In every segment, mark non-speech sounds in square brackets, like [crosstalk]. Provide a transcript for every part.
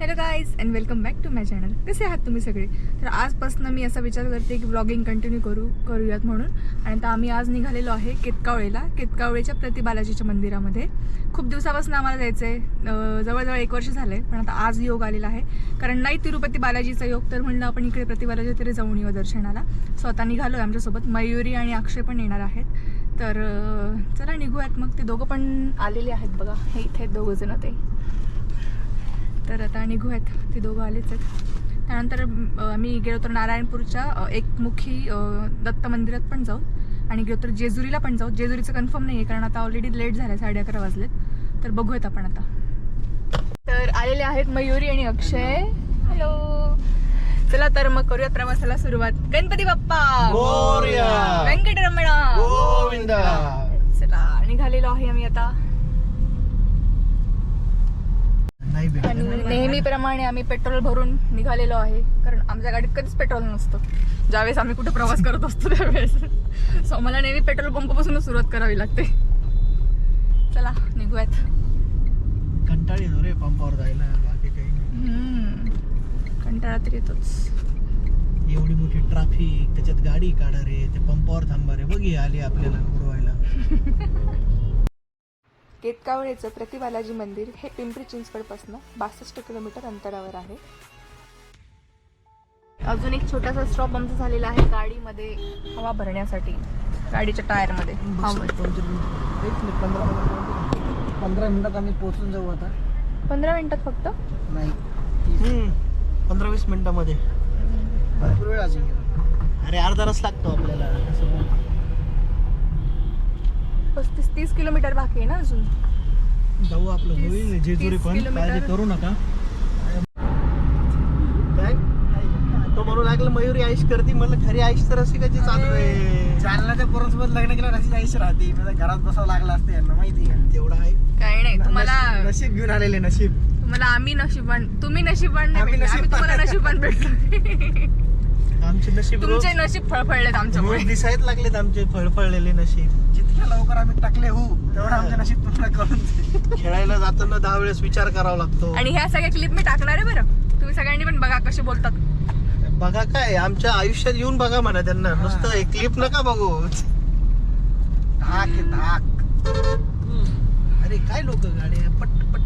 Hello guys and welcome back to my channel कसे आहात तुम्ही सगळे? तर आजपासून मी असा विचार करते की ब्लॉगिंग कंटिन्यू करू करूयात म्हणून. आणि आता आम्ही आज निघालेलो आहे केतकावळेला केतकावळेच्या प्रतिबालाजीच्या मंदिरामध्ये. खूप दिवसापासून आम्हाला जायचं आहे जवळजवळ एक वर्ष झालं आहे पण आता आज योग आलेला आहे. कारण नाही तिरुपती बालाजीचा योग तर म्हणलं आपण इकडे प्रतिबालाजी तरी जाऊन येऊ दर्शनाला. स्वतः निघालो आहे आमच्यासोबत. मयुरी आणि अक्षय पण येणार आहेत. तर चला निघूयात मग. ते दोघं पण आलेले आहेत बघा. हे इथे आहेत दोघं ते. तर आता निघूयात. ते दोघं आलेच आहेत. त्यानंतर आम्ही गेलो तर नारायणपूरच्या एकमुखी दत्त मंदिरात पण जाऊ. आणि गेलो तर जेजुरीला पण जाऊ. जेजुरीचं कन्फर्म नाही आहे कारण आता ऑलरेडी लेट झालं आहे साडे अकरा वाजलेत. तर बघूयात आपण आता. तर आलेले आहेत मयुरी आणि अक्षय. हॅलो चला तर मग करूयात प्रवासाला सुरुवात. गणपती बाप्पा. व्यंकटरमणा! चला निघालेलो आहे आम्ही आता. नाही भेटत. आणि नेहमीप्रमाणे आम्ही पेट्रोल भरून निघालेलो आहे. कारण आमच्या गाडीत कधीच पेट्रोल नसतं. ज्यावेळेस आम्ही कुठे प्रवास करत असतो त्यावेळेस. सो मला नेहमी पेट्रोल पंपापासूनच सुरुवात करावी लागते. चला निघूयात. कंटाळ येतो रे पंपावर जायला बाकी काही नाही. कंटाळा तर येतोच. एवढी मोठी ट्राफिक त्याच्यात गाडी काढा रे ते पंपावर थांबा रे. बघ आले आपल्याला उडवायला. [laughs] केतकावळेचं प्रतिबालाजी मंदिर हे पिंपरी चिंचवडपासून बासष्ट किलोमीटर अंतरावर आहे. अजून एक छोटासा स्टॉप आमचा झालेला आहे गाडीमध्ये हवा भरण्यासाठी गाडीच्या टायरमध्ये. हवा. पंधरा मिनिटात आम्ही पोहोचून जाऊ आता. पंधरा मिनिटात फक्त? नाही. पंधरा वीस मिनिटामध्ये. भरपूर वेळ अजून अरे अर्धा तास लागतो आपल्याला. पस्तीस तीस किलोमीटर बाकी आहे ना अजून. जाऊ आपलं होईल जेजुरी पण. काळजी करू नका. काय? तो म्हणू लागलं मयुरी आईश करते. म्हणलं खरी आईश तर अशी कशी चालू आहे? जालनाच्या पोरांसोबत लग्न केलं अशी आईश राहते. मला घरात बसावं लागलं असतं यांना माहिती आहे तेवढं आहे. काही नाही तुम्हाला नशीब- घेऊन आलेले नशीब. तुम्हाला आम्ही नशिबान तुम्ही नशिबान नाही आम्ही नशिबवान. तुम्हाला नशिबान भेटलो. [laughs] आमचे नशीब रोज तुमचे नशीब फळफळलेत आमच्यामुळे रोज दिसायत लागलेत आमचे फळफळलेले नशीब. जितक्या लवकर आम्ही टाकले हो तेवढं आमचं नशीब तुम्हाला कळून जाईल. खेळायला जाताना दहा वेळेस विचार करावा लागतो. आणि ह्या सगळ्या क्लिप मी टाकणार आहे बरं. तुम्ही सगळ्यांनी पण बघा कसे बोलतात. बघा काय आमच्या आयुष्यात येऊन बघा म्हणा त्यांना. नुसतं एक क्लिप नका बघू. धाक आहे, धाक. अरे काय लोक गाड्या पट पट पट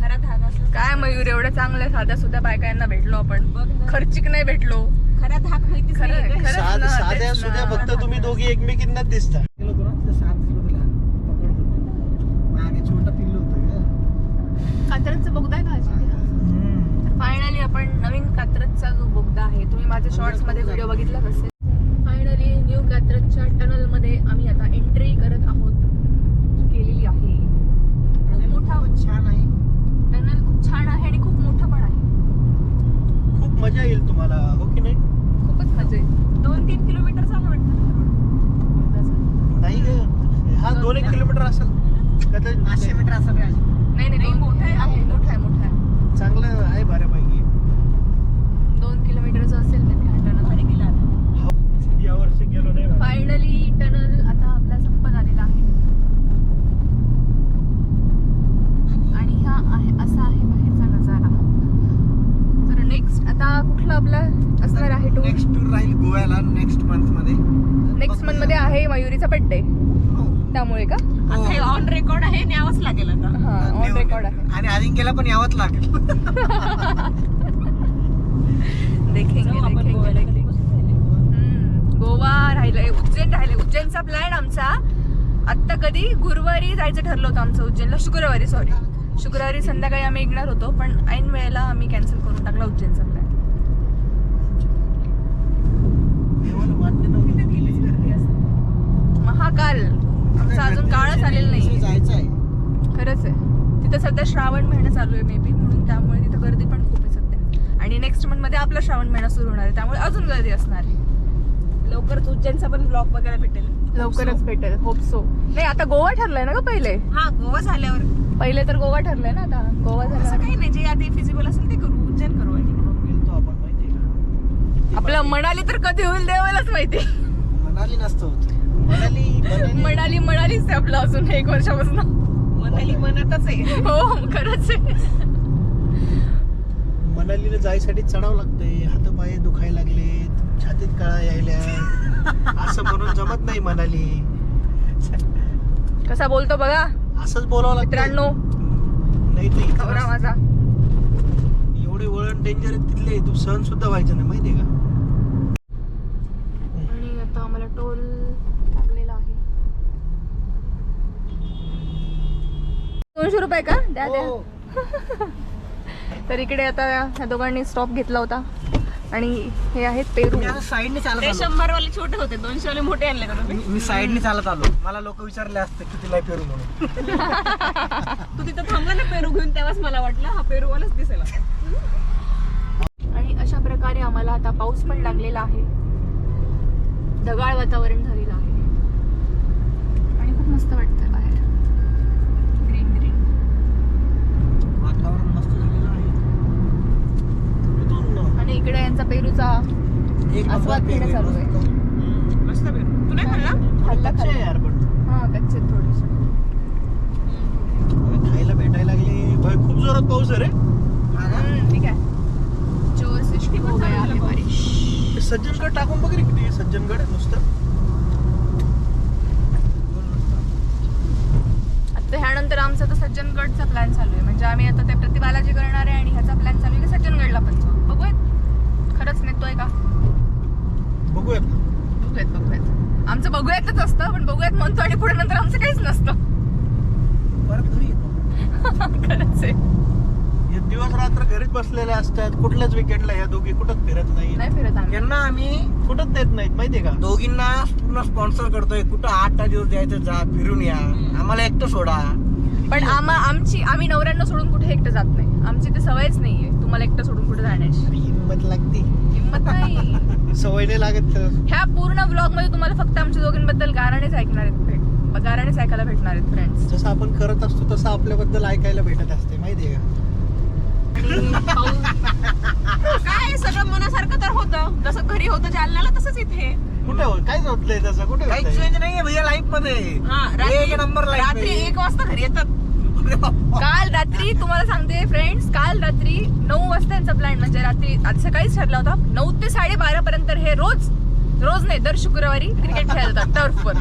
खरा धागा काय मयूर एवढ्या चांगल्या साध्या सुद्धा बायकांना भेटलो आपण. खर्चिक नाही भेटलो. खरा धाक माहितीच खरं नाही खरंच ना, साध्या तेच ना. फक्त तुम्ही दोघी एकमेकींनाच दिसता गेलो होतो ना तिथं साप दिसलं तुला पकडत होते मागे छोटं पिल्लू होतं गं. कात्रजचं बोगदा आहे का अजून? तर फायनली आपण नवीन कात्रजचा जो बोगदा आहे तुम्ही माझ्या शॉर्ट्समध्ये व्हिडिओ बघितलाच असेल फायनली न्यू कात्रजच्या टनलमध्ये आम्ही आता एंट्री करत आहोत केलेली आहे खूप मोठा खूपच छान आहे टनल खूप छान आहे आणि खूप मोठं पण आहे खूप तुम्हाला हो की नाही? खूपच मजा आहे दोन तीन किलोमीटर झालं वाटतं नाही ग. हा दोन एक किलोमीटर. असेल. कदाचित पाचशे मीटर असं काय नाही नाही मोठं आहे. आहे मोठा आहे मोठा आहे. चांगलं आहे बऱ्यापैकी दोन किलोमीटरचं असेल मी हा टनल गाडी गेला या वर्षी गेलो नाही फायनली टनल आता आपला संपत आलेला आहे आणि हा आहे असा आहे बाहेरचा नजारा तर नेक्स्ट आता कुठलं आपलं असणार आहे टूर नेक्स्ट टूर राहील गोव्याला नेक्स्ट मंथमध्ये नेक्स्ट मंथमध्ये आहे मयुरीचा बर्थडे हो. त्यामुळे का? हे. ऑन रेकॉर्ड आहे न्यावंच लागेल आता. हा ऑन रेकॉर्ड आहे. आणि अजिंक्यला पण यावंच लागेल. [laughs] देखेंगे देखेंगे गोवा राहिलंय उज्जैन राहिलंय. उज्जैनचा प्लॅन आमचा आत्ता कधी गुरुवारी जायचं ठरलं होतं आमचं उज्जैनला शुक्रवारी सॉरी शुक्रवारी संध्याकाळी आम्ही निघणार होतो पण ऐन वेळेला आम्ही कॅन्सल करून टाकला उज्जैनचा प्लॅन महाकाल आमचा अजून काळच आलेला नाही जायचं आहे. खरंच आहे. तिथं सध्या श्रावण महिना चालू आहे मे बी म्हणून त्यामुळे तिथं गर्दी पण खूप आहे सध्या. आणि नेक्स्ट मंथमध्ये आपला श्रावण महिना सुरू होणार आहे त्यामुळे अजून गर्दी असणार आहे. लवकरच उज्जैनचा पण ब्लॉग बघायला भेटेल. लवकरच भेटेल होप सो नाही आता गोवा ठरलाय ना का पहिले? हा गोवा झाल्यावर. पहिले तर गोवा ठरलंय ना आता? गोवा असं झालं काही नाही जे आधी फिजिबल असेल ते करू उज्जैन करू आधी गेलतो आपण माहितीये का? आपलं मनाली तर कधी होईल देवालाच माहिती. मनाली नसतं होत. मनाली. मनाली. मनाली मनालीच आहे आपलं अजून एक वर्षापासून. मनाली मनातच आहे. हो खरंच आहे. जायसाठी चढावं लागतंय. हात पाय दुखायला लागले छातीत कळा यायल्या असं म्हणून जमत नाही मनाली. कसा बोलतो बघा. असंच बोलावं लागतं मित्रांनो. नाही रस्ते- माझा. एवढे वळण डेंजर आहेत तिथले. तू सहन सुद्धा व्हायचं नाही माहितीये का आणि आता आम्हाला टोल लागलेला आहे दोनशे रुपये का? द्या द्या. हो. [laughs] तर इकडे आता ह्या दोघांनी स्टॉप घेतला होता. आणि हे आहेत पेरू. साईडने चालत ते आलो. शंभर वाले छोटे होते दोनशे वाले मोठे आणले का तुम्ही मी- साईडने चालत आलो. मला लोक विचारले असते किती लाई पेरू म्हणून? [laughs] तू तिथं थांबला ना पेरू घेऊन तेव्हाच मला वाटलं हा पेरू वालाच दिसेल. आणि अशा प्रकारे आम्हाला आता पाऊस पण लागलेला आहे. ढगाळ वातावरण झालेलं आहे. आणि खूप मस्त वाटतं बाहेर ग्रीन ग्रीन वातावरण मस्त झालेलं आहे इथून आणि इकडे यांचा पेरूचा आस्वाद घेणं चालू आहे. मस्त. मस्त पेरू. तू नाही खाल्ला? खाल्ला कच्चे आहे खाल्ला यार पण. हा कच्चे थोडेसे. खायला भेटायला लागले. भाई खूप जोरात पाऊस आहे रे. हा? ठीक आहे. जोर से शुरू हो गया है बारिश सज्जनगड टाकून बघ रे किती आहे सज्जनगड नुसतं आता ह्यानंतर आमचा तर सज्जनगडचा प्लॅन चालू आहे. म्हणजे आम्ही आता ते प्रतिबालाजी करणार आहे आणि ह्याचा प्लॅन चालू आहे की सज्जनगडला पण जाऊ नेतोय का? बघूयात ना. बघूयात बघूयात. आमचं बघूयातच असतं पण बघूयात म्हणतो आणि पुढे नंतर आमचं काहीच नसतं. परत घरी येतो. [laughs] खरंच आहे. हे दिवस रात्र घरीच बसलेले असतात कुठल्याच विकेंडला या दोघी कुठंच फिरत नाही नाही फिरत आम्ही. यांना आम्ही कुठंच देत नाहीत माहितीये का? दोघींना पूर्ण स्पॉन्सर करतोय. कुठं आठ दहा दिवस जायचं जा फिरून या. आम्हाला एकटं सोडा. पण आम्हा आमची आम्ही नवऱ्यांना सोडून कुठे एकटं जात नाही. आमची ते सवयच नाहीये. तुम्हाला एकटं सोडून कुठे जाण्याची. हिंमत लागती. हिंमत नाही. [laughs] सवय नाही लागत तर. ह्या पूर्ण ब्लॉगमध्ये तुम्हाला फक्त आमच्या दोघींबद्दल गाराणेच ऐकणार आहेत भेट गाराणेच ऐकायला भेटणार आहेत फ्रेंड्स जसं आपण करत असतो तसं आपल्याबद्दल ऐकायला भेटत असते माहितीये का? काय सगळं मनासारखं तर होतं. जसं घरी होतं जालन्याला तसंच इथे. कुठे हो- काय होतलंय तसं? कुठे काही होतंय? चेंज नाहीये भैया लाईफमध्ये. हा एक नंबर लाईफ रात्री एक वाजता घरी येतात. [laughs] काल रात्री तुम्हाला सांगते फ्रेंड्स काल रात्री नऊ वाजता यांचा प्लॅन म्हणजे रात्री आज सकाळीच ठरला होता. नऊ ते साडेबारा पर्यंत हे रोज रोज नाही दर शुक्रवारी क्रिकेट खेळत होतात टर्फवर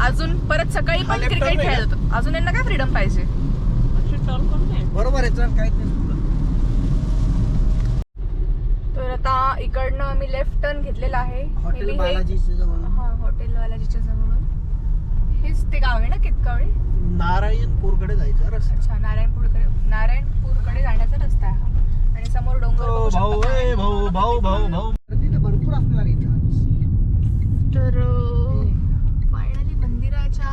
अजून परत सकाळी पण क्रिकेट खेळत होतात अजून यांना काय फ्रीडम पाहिजे? बरोबर आहे चल काय ते तर आता इकडनं आम्ही लेफ्ट टर्न घेतलेला आहे. हॉटेल हे- बालाजीच्या जवळ हा हॉटेल बालाजीच्या जवळून हेच ते गाव आहे ना कितकावळे नारायणपूरकडे जायचं रस्ता. अच्छा नारायणपूरकडे नारायणपूरकडे जाण्याचा रस्ता आहे हा. आणि समोर डोंगर ओ, बघू शकता. भाऊ काय? ए, भाऊ भाऊ भाऊ भाऊ. तिथे भरपूर असणार इथे. आज. तर फायनली मंदिराच्या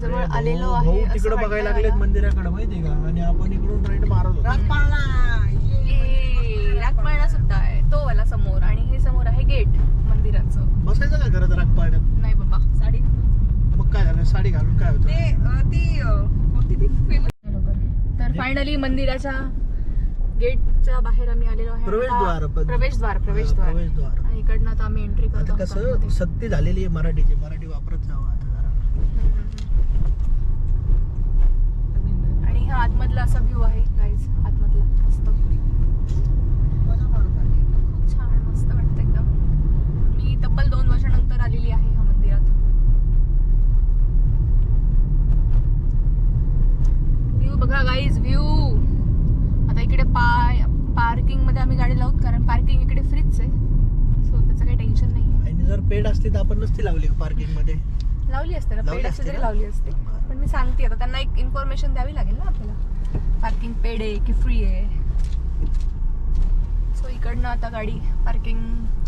जवळ आलेलो आहे भाऊ असं तिकडे वाटतंय बघायला लागलेत मला. मंदिराकडे माहितीये का? आणि आपण इकडून राईट मारत होतो. राजपाळणा, ये. ये, रातपाळणा सुद्धा आहे. तो वाला समोर आणि हे समोर आहे गेट मंदिराचं. बसायचं का खरं तर राग पाड्यात नाही बाबा साडी मग काय झालं? साडी घालून काय होतं? ते अं, ती अं, तर फायनली मंदिराच्या गेटच्या बाहेर आम्ही आलेलो आहे. प्रवेशद्वार पण- प्रवेशद्वार प्रवेशद्वार. प्रवेशद्वार. आणि इकडनं आता आम्ही एंट्री करतो आता कसं आतमध्ये. सक्ती झालेली आहे मराठीची. मराठी वापरत जावं आता जरा. आणि हा आतमधला असा व्ह्यू आहे गाईज आतमधला. मस्त. खूप छान मस्त वाटतं एकदम. मी तब्बल दोन वर्षानंतर आलेली आहे ह्या मंदिरात व्ह्यू बघा गाईज व्ह्यू आता इकडे पाय पार्किंगमध्ये आम्ही गाडी लावत कारण पार्किंग इकडे फ्रीच आहे. सो त्याचं काही टेन्शन नाही आणि जर पेड असती तर आपण नसती लावली पार्किंगमध्ये. लावली असते ना पेड असते तरी? लावली असते. पण मी सांगते आता त्यांना एक इन्फॉर्मेशन द्यावी लागेल ना आपल्याला. पार्किंग पेड आहे की फ्री आहे. सो इकडनं आता गाडी पार्किंग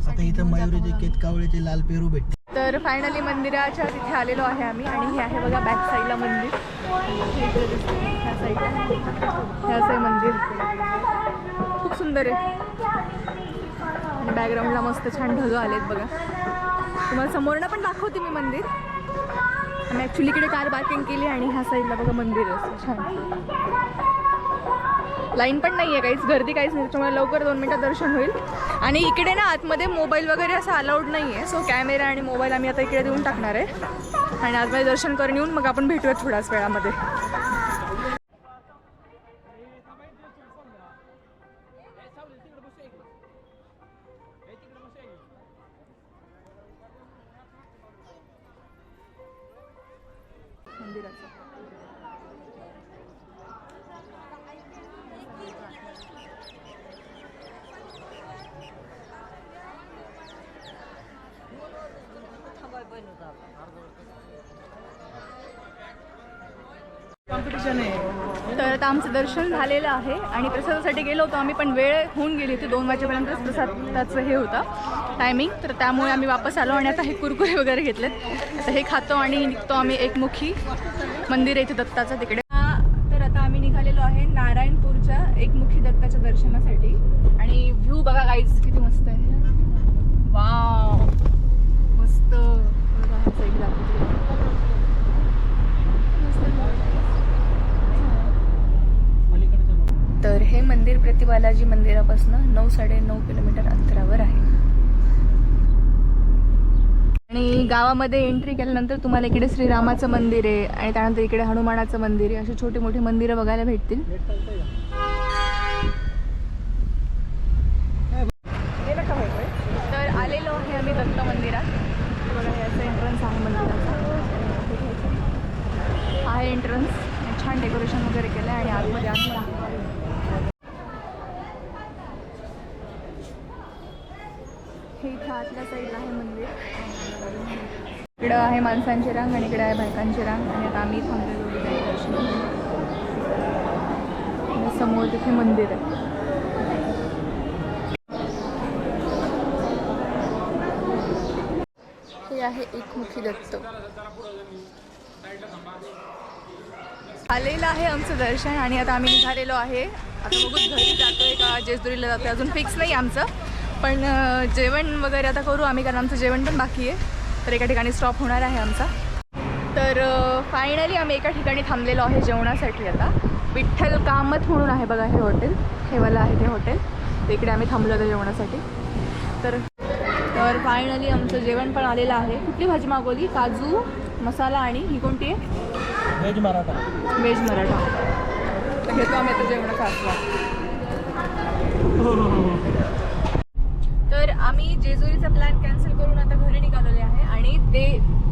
आता इथं मयुरीचे केतकावळेचे लाल पेरू भेटते तर फायनली मंदिराच्या तिथे आलेलो आहे आम्ही. आणि हे आहे बघा बॅक साईडला मंदिर. हे ह्या साईडला हे असं आहे मंदिर. खूप सुंदर आहे. आणि बॅकग्राऊंडला मस्त छान ढगं आलेत बघा. तुम्हाला समोरनं पण दाखवते मी मंदिर. आम्ही ॲक्च्युली इकडे कार पार्किंग केली आणि ह्या साईडला बघा मंदिर असं छान. लाईन पण नाही आहे काहीच गर्दी काहीच नाही त्याच्यामुळे लवकर दोन मिनटं दर्शन होईल. आणि इकडे ना आतमध्ये मोबाईल वगैरे असं अलाउड नाही आहे सो कॅमेरा आणि मोबाईल आम्ही आता इकडे देऊन टाकणार आहे. आणि आतमध्ये दर्शन करून येऊन मग आपण भेटूयात थोड्याच वेळामध्ये. मंदिराचं. कॉम्पिटिशन आहे तर आता आमचं दर्शन झालेलं आहे आणि प्रसादासाठी गेलो होतो आम्ही पण वेळ होऊन गेली होती. दोन वाजेपर्यंतच प्रसादाचं हे होतं टायमिंग तर त्यामुळे आम्ही वापस आलो आणि आता हे कुरकुरे वगैरे घेतलेत. आता हे खातो आणि निघतो आम्ही एकमुखी मंदिर आहे इथे दत्ताचं तिकडे. तर आता आम्ही निघालेलो आहे नारायणपूरच्या एकमुखी दत्ताच्या दर्शनासाठी. आणि व्ह्यू बघा गाईज किती मस्त आहे. वाव मस्त. तर हे मंदिर प्रतिबालाजी मंदिरापासून नऊ साडे नऊ किलोमीटर अंतरावर आहे. आणि गावामध्ये एंट्री केल्यानंतर तुम्हाला इकडे श्रीरामाचं मंदिर आहे आणि त्यानंतर इकडे हनुमानाचं मंदिर आहे. अशी छोटी मोठी मंदिरं बघायला भेटतील नेट चालतंय का तर आलेलो आहे आम्ही दत्त मंदिरात हे बघा हे असं एंट्रन्स आहे मंदिराचा हा आहे एंट्रन्स छान डेकोरेशन वगैरे केलं आहे आणि आतमध्ये आम्ही हे इथं आतल्या साईडला आहे मंदिर. इकडं आहे माणसांची रांग आणि इकडे आहे बायकांची रांग. आणि आता आम्ही थांबलेलो दर्शन समोर तिथे मंदिर आहे. हे आहे एकमुखी दत्त. आलेलं आहे आमचं दर्शन आणि आता आम्ही निघालेलो आहे. आता बघू घरी जातोय का जेजुरीला जातोय अजून फिक्स नाही आमचं. पण जेवण वगैरे आता करू आम्ही कारण आमचं जेवण पण बाकी आहे. तर एका ठिकाणी स्टॉप होणार आहे आमचा. तर फायनली आम्ही एका ठिकाणी थांबलेलो आहे जेवणासाठी आता. विठ्ठल कामत म्हणून आहे बघा हे हॉटेल ठेवायला आहे ते हॉटेल तर इकडे आम्ही थांबलो होतो जेवणासाठी. तर तर फायनली आमचं जेवण पण आलेलं आहे. कुठली भाजी मागवली? काजू मसाला आणि ही कोणती आहे? व्हेज मराठा व्हेज मराठा तर घेतो आम्ही आता जेवणाचा आस्वाद तर आम्ही जेजुरीचा प्लॅन कॅन्सल करून आता घरी निघालेले आहे आणि ते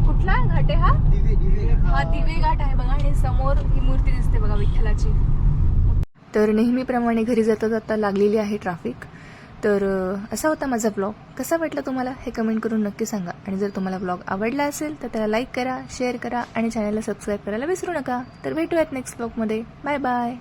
कुठला घाट आहे हा? दिवे दिवे हा दिवे घाट आहे बघा आणि समोर ही मूर्ती दिसते बघा विठ्ठलाची. तर नेहमीप्रमाणे घरी जाता जाता लागलेली आहे ट्रॅफिक तर असा होता माझा ब्लॉग कसा वाटला तुम्हाला? हे कमेंट करून नक्की सांगा. आणि जर तुम्हाला ब्लॉग आवडला असेल तर त्याला लाईक करा शेअर करा आणि चॅनलला सबस्क्राईब करायला विसरू नका. तर भेटूयात नेक्स्ट ब्लॉगमध्ये बाय बाय